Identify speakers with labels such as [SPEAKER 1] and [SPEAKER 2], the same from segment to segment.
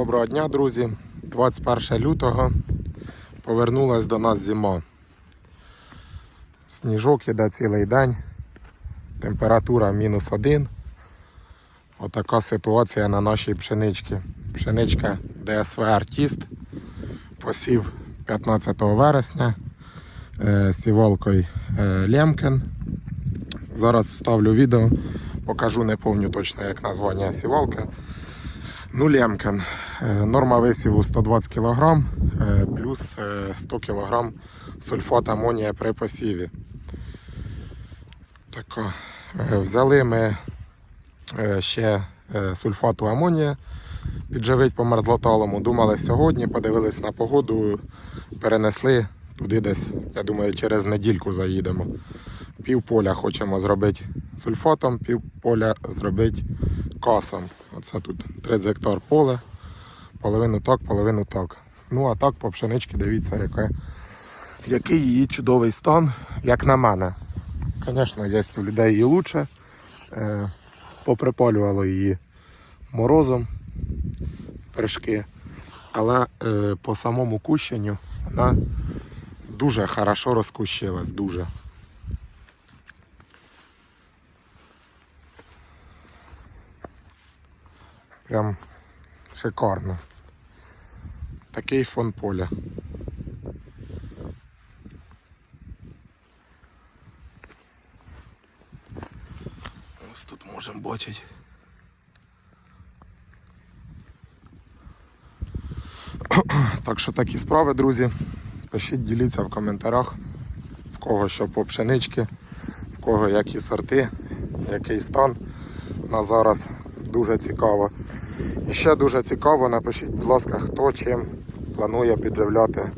[SPEAKER 1] Доброго дня, друзі. 21 лютого повернулась до нас зима. Сніжок іде цілий день. Температура мінус один. Отака ситуація на нашій пшеничці. Пшеничка ДСВ Артіст. Посів 15 вересня е, сівалкою е, Лемкен. Зараз вставлю відео, покажу, не пам'ятаю точно як названня сівалки. Ну, Лемкен. Е, Норма висіву 120 кг е, плюс е, 100 кг сульфат амонія при посіві. Така. Е, Взяли ми е, ще е, сульфату амонія підживить по мерзлоталому. Думали сьогодні, подивились на погоду, перенесли туди десь, я думаю, через недільку заїдемо. Пів поля хочемо зробити сульфатом, пів поля зробити касом. Оце тут 30 гектар поле, половину так, половину так. Ну а так по пшеничці дивіться, яке, який її чудовий стан, як на мене. Звісно, є у людей і лучше. Е, поприпалювало її морозом прыжки. Але е, по самому кущенню вона дуже хорошо розкущилась, дуже. Прям шикарно. Такий фон поля. Ось тут можемо бачити. Так що такі справи, друзі. Пишіть, діліться в коментарях, в кого що по пшенички, в кого які сорти, який стан на зараз. Дуже цікаво. І ще дуже цікаво, напишіть, будь ласка, хто чим планує підживляти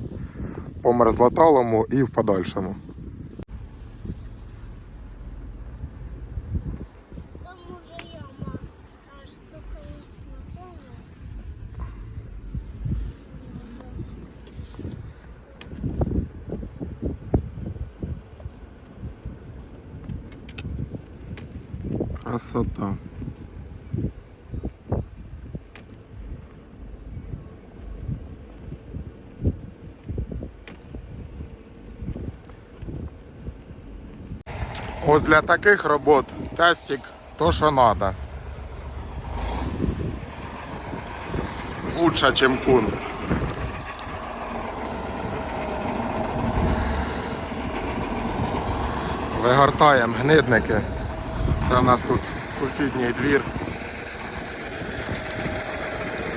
[SPEAKER 1] по мерзлоталому і в подальшому. Красота. Ось для таких робот тестик то, що треба. Лучше, чем кун. Вигортаємо гнидники. Це в нас тут сусідній двір.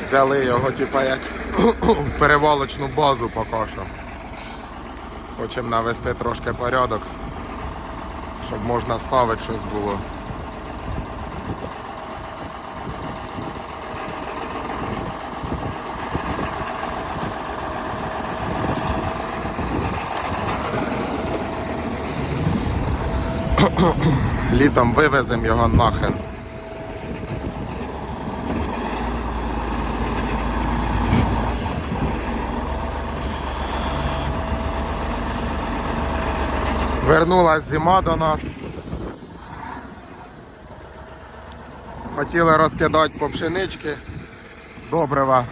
[SPEAKER 1] Взяли його типа як перевалочну базу поки що. Хочемо навести трошки порядок, щоб можна ставити щось було. Літом вивеземо його нахрен. Вернулась зима до нас. Хотіли розкидати по пшенички. Добрива.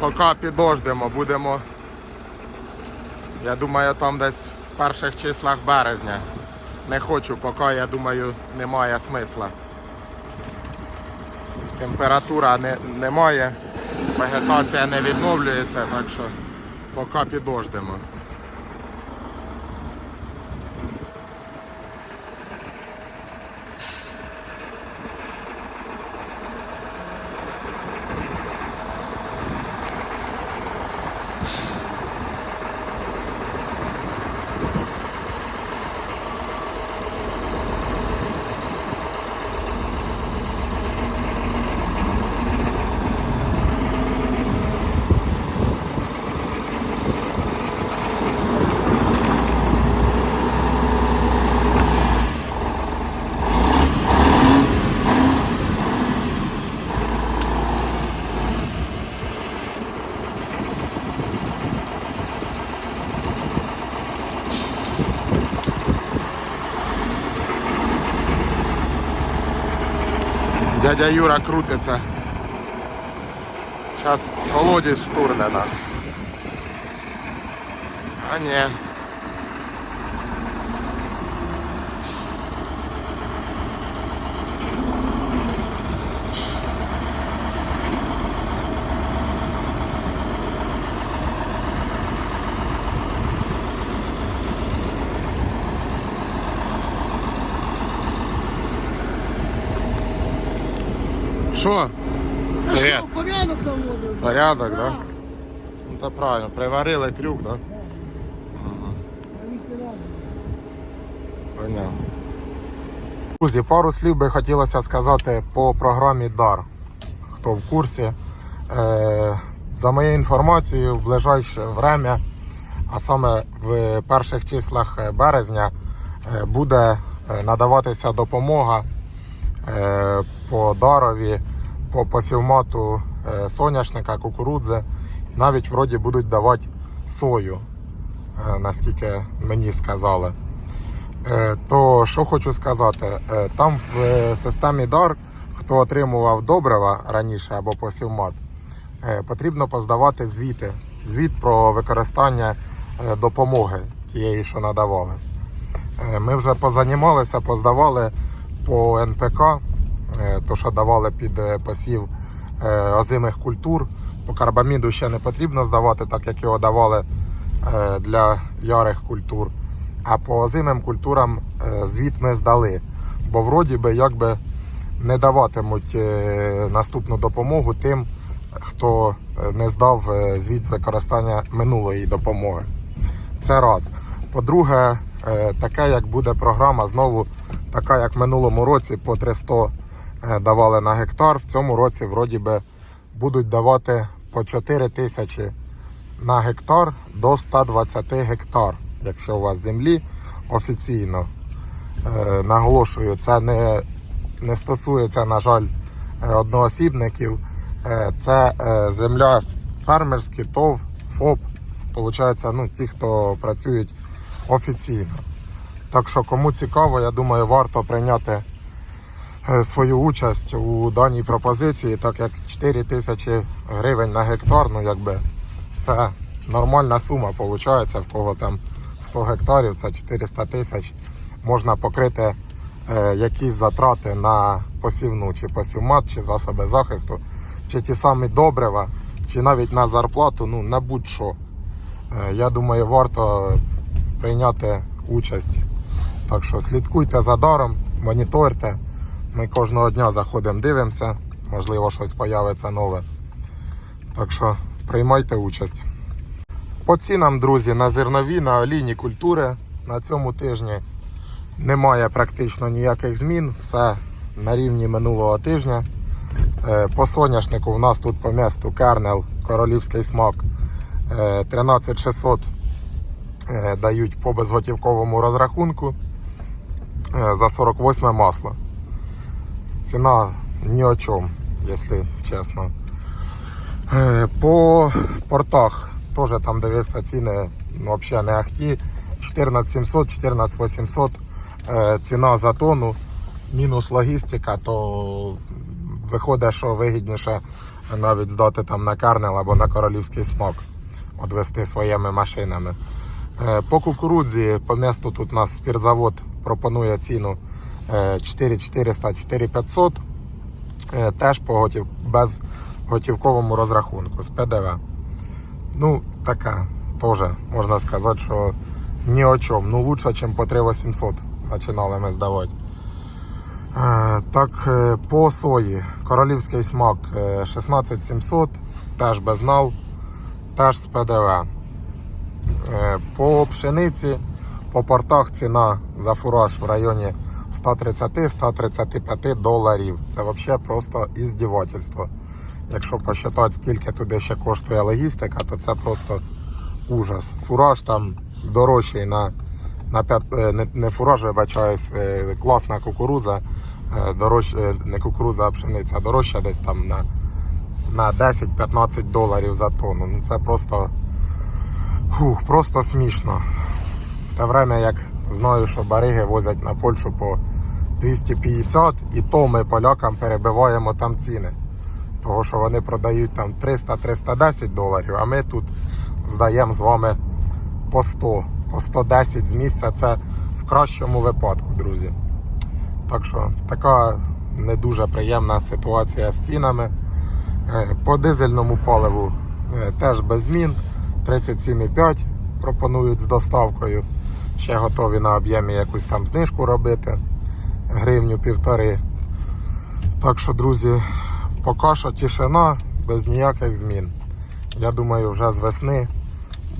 [SPEAKER 1] Поки підождемо, будемо. Я думаю, там десь в перших числах березня. Не хочу, поки я думаю, немає смисла. Температура не, немає, вегетація не відновлюється, так що поки підождемо. Дядя Юра крутиться. Зараз колодязь штурне наш. А ні. Що?
[SPEAKER 2] Та що, порядок наводив?
[SPEAKER 1] Порядок, так? Да? Ну це правильно. Приварили крюк, так? Да? Понятно. Друзі, пару слів би хотілося сказати по програмі DAR. Хто в курсі. Е, за моєю інформацією, в ближайше время, а саме в перших числах березня, е, буде е, надаватися допомога по дарові, по посівмату е, соняшника, кукурудзи. Навіть вроді будуть давати сою, е, наскільки мені сказали. Е, То що хочу сказати, е, там в е, системі DAR, хто отримував добрива раніше або посівмат, е, потрібно поздавати звіти. Звіт про використання е, допомоги тієї, що надавалась. Е, Ми вже позанімалися, поздавали по НПК, е, то що давали під е, посів е, озимих культур. По карбаміду ще не потрібно здавати, так як його давали для ярих культур. А по озимим культурам звіт ми здали. Бо вроді би якби не даватимуть наступну допомогу тим, хто не здав звіт з використання минулої допомоги. Це раз. По-друге, таке як буде програма, знову така, як в минулому році по 300 е, давали на гектар. В цьому році вроді би будуть давати по 4 тисячі на гектар до 120 гектар, якщо у вас землі офіційно. Е, наголошую, це не, не стосується, на жаль, е, одноосібників. Це земля фермерські, ТОВ, ФОП. Получається, ну, ті, хто працюють офіційно. Так що, кому цікаво, я думаю, варто прийняти е, свою участь у даній пропозиції, так як 4 тисячі гривень на гектар, ну якби це нормальна сума, виходить, в кого там 100 гектарів, це 400 тисяч. Можна покрити е, якісь затрати на посівну, чи посівмат, чи засоби захисту, чи ті самі добрива, чи навіть на зарплату, ну на будь-що. Е, я думаю, варто прийняти участь. Так що слідкуйте за даром, моніторте. Ми кожного дня заходимо, дивимося, можливо, щось появиться нове. Так що приймайте участь. По цінам, друзі, на зернові, на олійні культури на цьому тижні немає практично ніяких змін. Все на рівні минулого тижня. Е, По соняшнику в нас тут по місту Кернел, королівський смак е, 13600 е, дають по безготівковому розрахунку е, за 48 масло. Ціна ні о чому, якщо чесно. Е, По портах теж там дивився ціни ну, взагалі не ахті. 14700, 14800 е, ціна за тонну, мінус логістика, то виходить, що вигідніше навіть здати там на Карнел або на королівський смак, відвести своїми машинами. Е, По кукурудзі, по місту тут у нас спіртзавод пропонує ціну е, 4400, 4500. Е, Теж по готів... без готівковому розрахунку з ПДВ. Ну, така теж можна сказати, що ні о чому. Ну, лучше, ніж по 3800 починали ми здавати. Е, Так, е, по сої. Королівський смак е, 16700, теж без нав, теж з ПДВ. Е, По пшениці, по портах ціна за фураж в районі 130-135 доларів. Це взагалі просто іздівательство. Якщо посчитати, скільки туди ще коштує логістика, то це просто ужас. Фураж там дорожчий на, на 5, е, не, не фураж, вибачаюсь, е, класна кукурудза, е, дорож, не кукурудза, а пшениця, дорожча десь там на, на 10-15 доларів за тонну. Ну це просто, фух, просто смішно. Те время, як знаю, що бариги возять на Польщу по 250, і то ми полякам перебиваємо там ціни. Того, що вони продають там 300-310 доларів, а ми тут здаємо з вами по 100, по 110 з місця. Це в кращому випадку, друзі. Так що така не дуже приємна ситуація з цінами. Е, По дизельному паливу е, теж без змін. 37,5 пропонують з доставкою. Ще готові на об'ємі якусь там знижку робити. Гривню півтори. Так що, друзі, поки що тишина без ніяких змін. Я думаю, вже з весни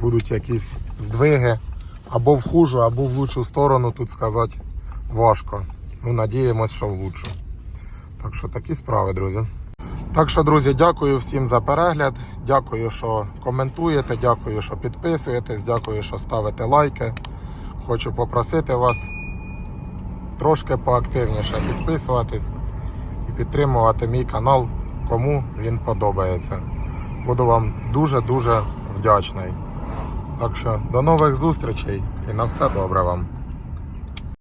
[SPEAKER 1] будуть якісь здвиги або в хужу, або в лучшу сторону, тут сказати важко. Ну, надіємось, що в лучшу. Так що такі справи, друзі. Так що, друзі, дякую всім за перегляд. Дякую, що коментуєте, дякую, що підписуєтесь, дякую, що ставите лайки. Хочу попросити вас трошки поактивніше підписуватись і підтримувати мій канал, кому він подобається. Буду вам дуже-дуже вдячний. Так що до нових зустрічей і на все добре вам.